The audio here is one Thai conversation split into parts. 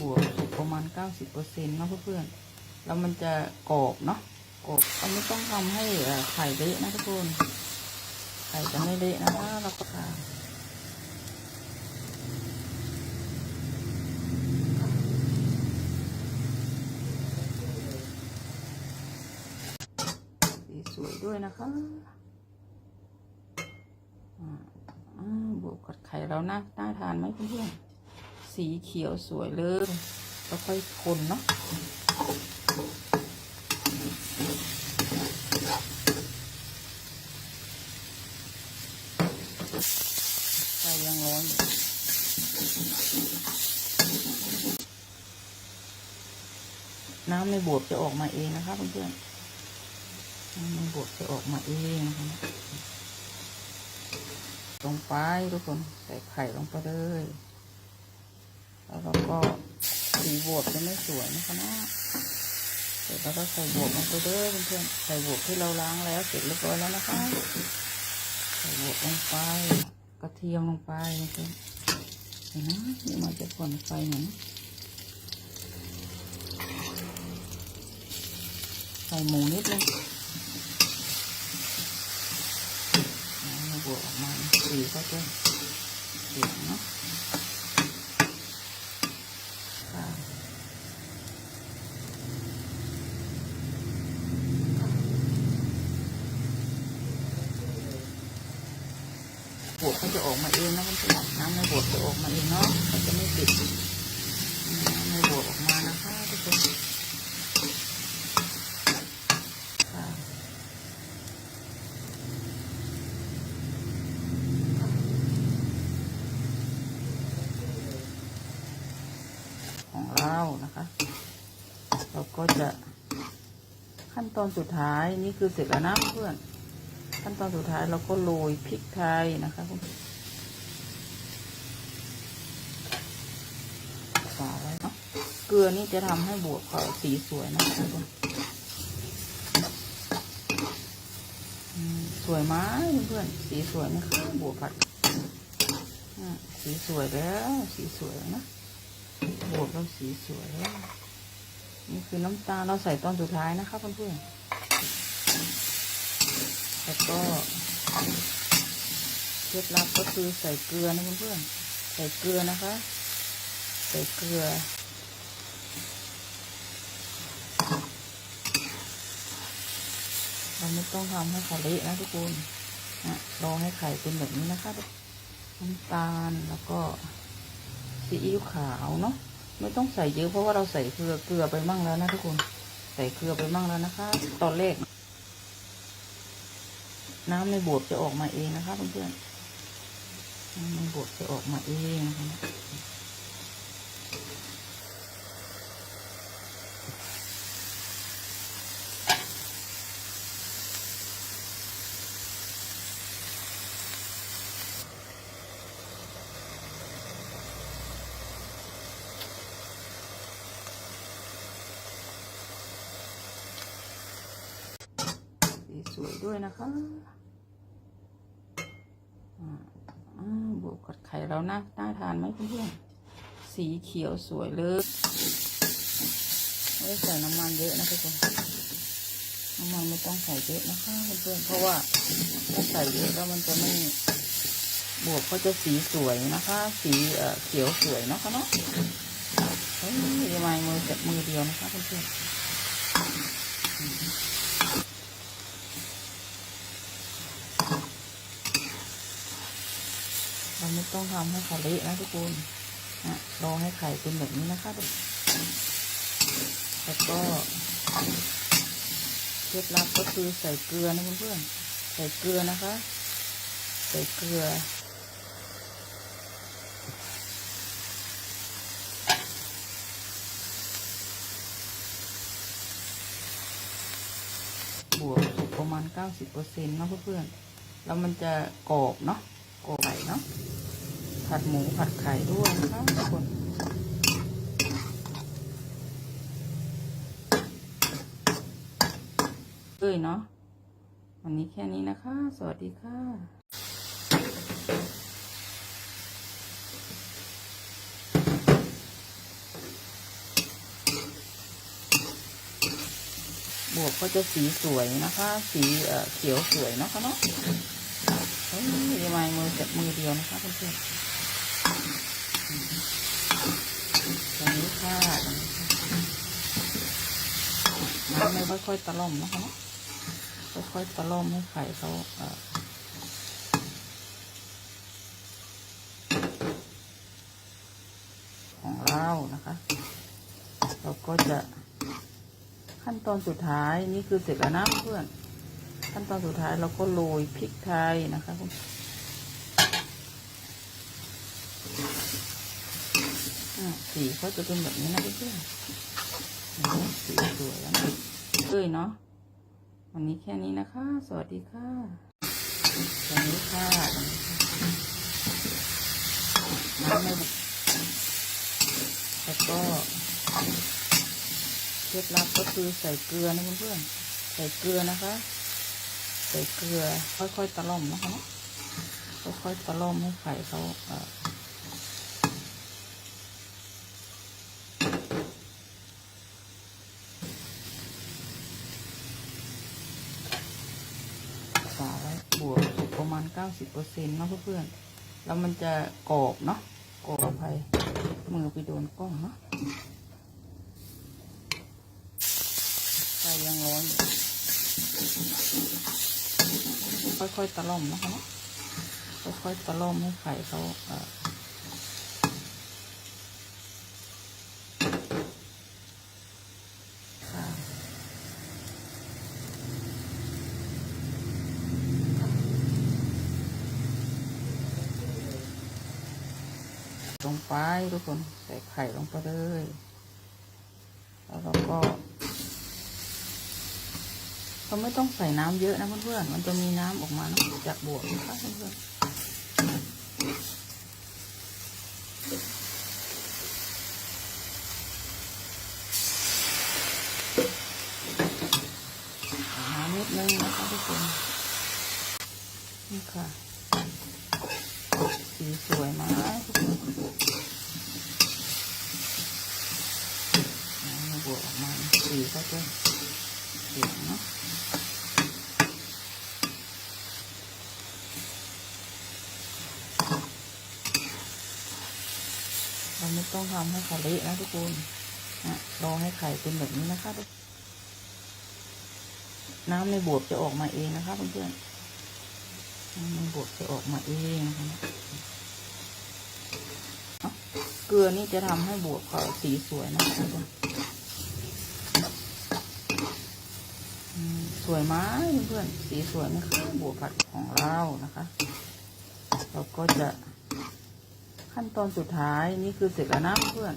บวกสุกประมาณเก้าสิบเปอร์เซ็นต์เนาะเพื่อนๆแล้วมันจะกรอบเนาะกรอบเราไม่ต้องทำให้อ่อไข่เละนะทุกคนไข่จะไม่เละนะคะเราก็ค่ะสีสวยด้วยนะคะอ่าบวกกับไข่เราน่าน่าทานไหมเพื่อนๆ สีเขียวสวยเลยแล้วค่อยคนเนาะไฟยังร้อนอยู่น้ำในบวบจะออกมาเองนะคะเพื่อนๆน้ำในบวบจะออกมาเองนะคะลงไปทุกคนใส่ไข่ลงไปเลย แล้วเราก็สีบวบจะไม่สวยนะคะนะเสร็จแล้วก็ใส่บวบลงไปเลยเพื่อนๆใส่บวบที่เราล้างแล้วเสร็จเรียบร้อยแล้วนะคะ ใส่บวบลงไป กระเทียมลงไปเพื่อนเห็นไหมนี่มันจะผ่อนไฟเหมือนใส่หมูนิดนึงบวบออกมาสีก็จะเสียงเนาะบวกเขาจะออกมาเองนะเพื่อนๆน้ำในบวกจะ ออกมาเองเนาะเขาจะไม่ติดน้ำในบวกออกมานะคะทุกคนของเรานะคะ เราก็จะขั้นตอนสุดท้ายนี่คือเสร็จแล้วนะเพื่อน ขั้นตอนสุดท้ายเราก็โรยพริกไทยนะคะคุณ ฝาไว้เนาะเกลือนี่จะทำให้บวกเขาสีสวยนะคะคุณอืมสวยไหมเพื่อนๆสีสวยนะคะบวกผัดอ่าสีสวยแล้ว สีสวยนะบวกแล้วสีสวยแล้วนี่คือน้ำตาลเราใส่ตอนสุดท้ายนะคะเพื่อนๆแล้วก็เคล็ดลับก็คือใส่เกลือนะเพื่อนๆใส่เกลือนะคะ ใส่เกลือ เราไม่ต้องทำให้ไข่เละนะทุกคนนะรอให้ไข่เป็นแบบนี้นะคะน้ำตาลแล้วก็ซีอิ๊วขาวเนาะไม่ต้องใส่เยอะเพราะว่าเราใส่เกลือเกลือไปมั่งแล้วนะทุกคน ใส่เกลือไปมั่งแล้วนะคะ ตอนแรกน้ำในบวบจะออกมาเองนะคะเพื่อนๆน้ำในบวบจะออกมาเองนะคะ ด้วยนะคะบวกกับไข่เราน่าน่าทานไหมเพื่อนๆสีเขียวสวยเลยไม่ใส่น้ำมันเยอะนะทุกคนน้ำมันไม่ต้องใส่เยอะนะคะเพื่อนๆเพราะว่าถ้าใส่เยอะแล้วมันจะไม่บวกก็จะสีสวยนะคะ สีเขียวสวยเนาะคะเนาะเฮ้ยทำไมมือจับมือเดียวนะคะเพื่อนๆ เราไม่ ต้องทำให้ไข่เละนะทุกคนนะรอให้ไข่เป็นแบบนี้นะคะแล้วก็เคล็ดลับก็คือใส่เกลือนะเพื่อนๆใส่เกลือนะคะ ใส่เกลือบวกสุกประมาณเก้าสิบเปอร์เซ็นต์เนาะเพื่อนๆแล้วมันจะกรอบเนาะกรอบไข่เนาะ ผัดหมูผัดไข่ด้วยนะะทุกคนเลยเนาะวันนี้แค่นี้นะคะ สวัสดีค่ะบวกก็จะสีสวยนะคะ สีเขียวสวยนะคะเนาะเฮ้ยไมมือจับมือเดียวนะคะเพื่อน ไม่ค่อยๆตะล่อมนะคะเนาะค่อยๆตะล่อมให้ไข่เขาเอ่อของเรานะคะ เราก็จะขั้นตอนสุดท้ายนี่คือเสร็จแล้วนะเพื่อน ขั้นตอนสุดท้ายเราก็โรยพริกไทยนะคะคุณสีก็จะเป็นแบบนี้นะเพื่อนสีสวยแล้วนะ เลยเนาะวันนี้แค่นี้นะคะ สวัสดีค่ะตรงนี้ค่ะตรงนี้ค่ะน้ำไม่บุกแล้วก็เคล็ดลับก็คือใส่เกลือนะเพื่อนๆใส่เกลือนะคะ ใส่เกลือค่อยๆตะล่อมนะคะค่อยๆตะล่อมให้ไข่เขาเอ่อฝาไว้บวกสุกประมาณเก้า สิบเปอร์เซ็นต์เนาะเพื่อนๆแล้วมันจะกรอบเนาะกรอบอภัยมือไปโดนกล้องเนาะไฟยังร้อนอยู่ค่อยๆตะล่อมนะคะค่อยๆตะล่อมให้ไข่เขาเอ่อ ลงไปทุกคนใส่ไข่ลงไปเลย แล้วเราก็เราไม่ต้องใส่น้ำเยอะนะเพื่อนๆมันจะมีน้ำออกมาเนะจากบวกนะคะเพื่อนๆน้ำนิดนึงนะคะทุกคน นี่ค่ะ สวยมากน้ำบวกออกมาสีก็จะเสียเนาะเราไม่ต้องทำให้ไข่เละนะทุกคนนะรอให้ไข่เป็นแบบนี้นะคะทุกน้ำในบวบจะออกมาเองนะคะเพื่อนๆน้ำในบวบจะออกมาเองนะคะ เกลือนี่จะทำให้บวบเขาสีสวยนะคะทุกคนอืมสวยไหมเพื่อนสีสวยไหมคะบวบผัดของเรานะคะเราก็จะขั้นตอนสุดท้ายนี่คือเสร็จแล้วนะเพื่อน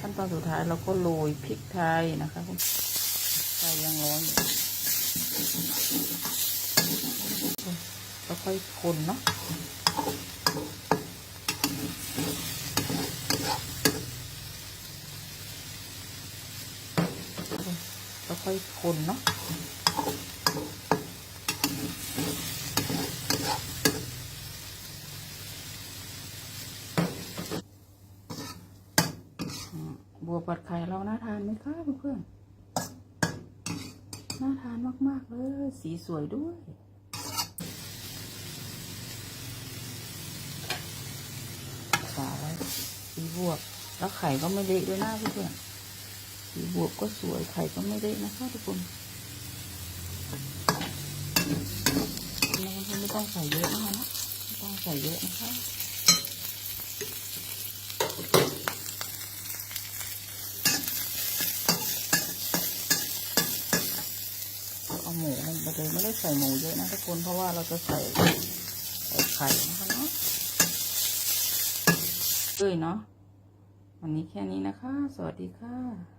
ขั้นตอนสุดท้ายเราก็โรยพริกไทยนะคะคุณไฟยังร้อนอยู่แล้วค่อยคนเนาะแล้ว คนเนาะบัวผัดไข่เราน่าทานไหมคะเพื่อนๆน่าทานมาก ๆ เลย สีสวยด้วย ฝาไว้สีบวบแล้วไข่ก็ไม่เละด้วยนะเพื่อนๆ สีบวบก็สวยไข่ก็ไม่เละนะคะทุกคนเราไม่ต้องใส่เยอะนะคะนะไม่ต้องใส่เยอะนะคะเอาหมูลงไปเลยไม่ได้ใส่หมูเยอะนะทุกคนเพราะว่าเราจะใส่ใส่ไข่นะคะเนาะเอ้ยเนาะวันนี้แค่นี้นะคะ สวัสดีค่ะ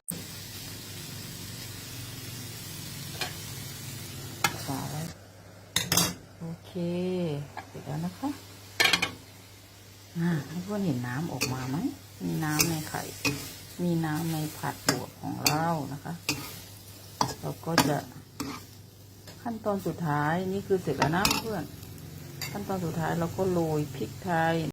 ฝาไว้ โอเคเสร็จแล้วนะคะอ่าให้เพื่อนเห็นน้ำออกมาไหม มีน้ำในไข่ มีน้ำในผัดบวบของเรานะคะ เราก็จะขั้นตอนสุดท้ายนี่คือเสร็จแล้วนะเพื่อน ขั้นตอนสุดท้ายเราก็โรยพริกไทย